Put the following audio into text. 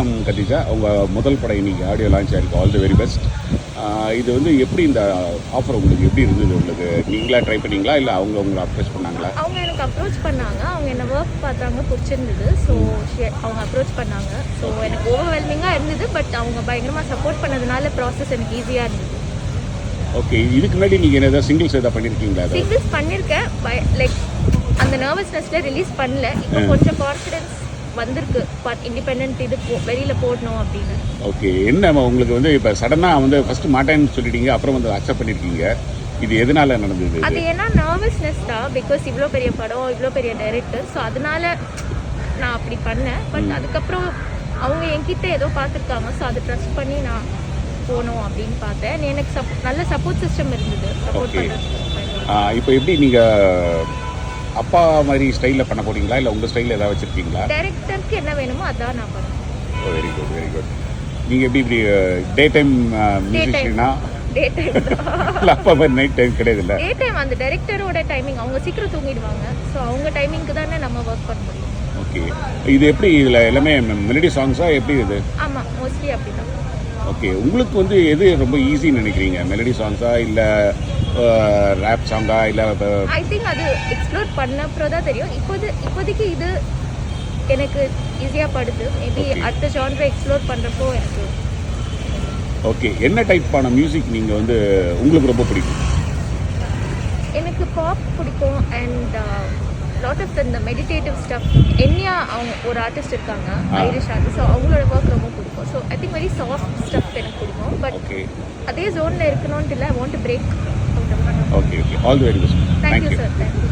வணக்கம் கதிஜா உங்கள் முதல் படம் இன்னைக்கு ஆடியோ லான்ச் ஆயிருக்கு. ஆல் தி வெரி பெஸ்ட் இது வந்து எப்படி இந்த ஆஃபர் உங்களுக்கு எப்படி இருந்தது உங்களுக்கு நீங்களா ட்ரை பண்ணீங்களா? இல்லை அவங்க உங்களை அப்ரோச் பண்ணாங்களா? அவங்க எனக்கு அப்ரோச் பண்ணாங்க. அவங்க என்ன ஒர்க் பார்த்தாங்க பிடிச்சிருந்தது. ஸோ அவங்க அப்ரோச் பண்ணாங்க. ஸோ எனக்கு ஓவர்வெல்மிங்காக இருந்தது. பட் அவங்க பயங்கரமாக சப்போர்ட் பண்ணதுனால ப்ராசஸ் எனக்கு ஈஸியாக இருந்தது. ஓகே இதுக்கு முன்னாடி நீங்கள் என்ன ஏதாவது சிங்கிள்ஸ் எதாவது பண்ணியிருக்கீங்களா சிங்கிள்ஸ் பண்ணியிருக்கேன் லைக் அந்த நர்வஸ்னஸில் ரிலீஸ் பண்ணல. இப்போ கொஞ்சம் கான்ஃபிடென்ஸ் வந்திருக்கு. இண்டிபெண்ட் இது வெளியில் போடணும் அப்படின்னு. ஓகே என்ன உங்களுக்கு வந்து இப்போ சடனாக வந்து ஃபஸ்ட்டு மாட்டேன்னு சொல்லிட்டீங்க அப்புறம் வந்து அக்செப்ட் பண்ணியிருக்கீங்க இது எதனால நடந்தது அது ஏன்னா நர்வஸ்னஸ் தான் பிகாஸ் இவ்வளோ பெரிய படம் இவ்வளோ பெரிய டைரக்டர் ஸோ அதனால நான் அப்படி பண்ணேன். பட் அதுக்கப்புறம் அவங்க என்கிட்ட ஏதோ பார்த்துருக்காங்க ஸோ அதை ட்ரஸ்ட் பண்ணி நான் போகணும் அப்படின்னு பார்த்தேன். எனக்கு சப் நல்ல சப்போர்ட் சிஸ்டம் இருந்தது. சப்போர்ட். பண்ணுறது இப்போ எப்படி நீங்கள் அப்பா மாதிரி ஸ்டைலில் பண்ண போறீங்களா இல்லை உங்கள் ஸ்டைலில் ஏதாவது வச்சுருக்கீங்களா? டைரக்டருக்கு என்ன வேணுமோ அதான் நான் பண்ணுவேன். வெரி குட் வெரி குட் நீங்கள் எப்படி இப்படி டே டைம் மியூசிஷியனா டே டைம் இல்லை அப்பா மாதிரி நைட் டைம் கிடையாது இல்லை டே டைம் அந்த டைரக்டரோட டைமிங் அவங்க சீக்கிரம் தூங்கிடுவாங்க. ஸோ அவங்க டைமிங்க்கு தானே நம்ம ஒர்க் பண்ண முடியும் ஓகே இது எப்படி இதில் எல்லாமே மெலடி சாங்ஸா எப்படி இது? ஆமாம் மோஸ்ட்லி அப்படி தான் ஓகே உங்களுக்கு வந்து எது ரொம்ப ஈஸின்னு நினைக்கிறீங்க? மெலடி சாங்ஸா இல்லை ரேப் சாங்கா இல்லை ஐ திங்க் அது எக்ஸ்ப்ளோர் பண்ண அப்புறம் தான் தெரியும். இப்போது இப்போதைக்கு இது எனக்கு ஈஸியாக படுது. மேபி. அடுத்த ஜான்ரை எக்ஸ்ப்ளோர் பண்ணுறப்போ எனக்கு ஓகே என்ன டைப்பான மியூசிக் நீங்கள் வந்து உங்களுக்கு ரொம்ப பிடிக்கும்? எனக்கு பாப் பிடிக்கும் அண்ட் லாட் ஆஃப் இந்த மெடிடேட்டிவ் ஸ்டஃப் என்யா அவங்க ஒரு ஆர்டிஸ்ட் இருக்காங்க. ஐரிஷ் ஆர்டிஸ்ட் ஸோ அவங்களோட ஒர்க் ரொம்ப பிடிக்கும். So I think very soft stuff எனக்கு பிடிக்கும். பட் அதே ஜோனில் இருக்கணும்ட்டு இல்லை want to break okay okay all the very best thank you sir thank you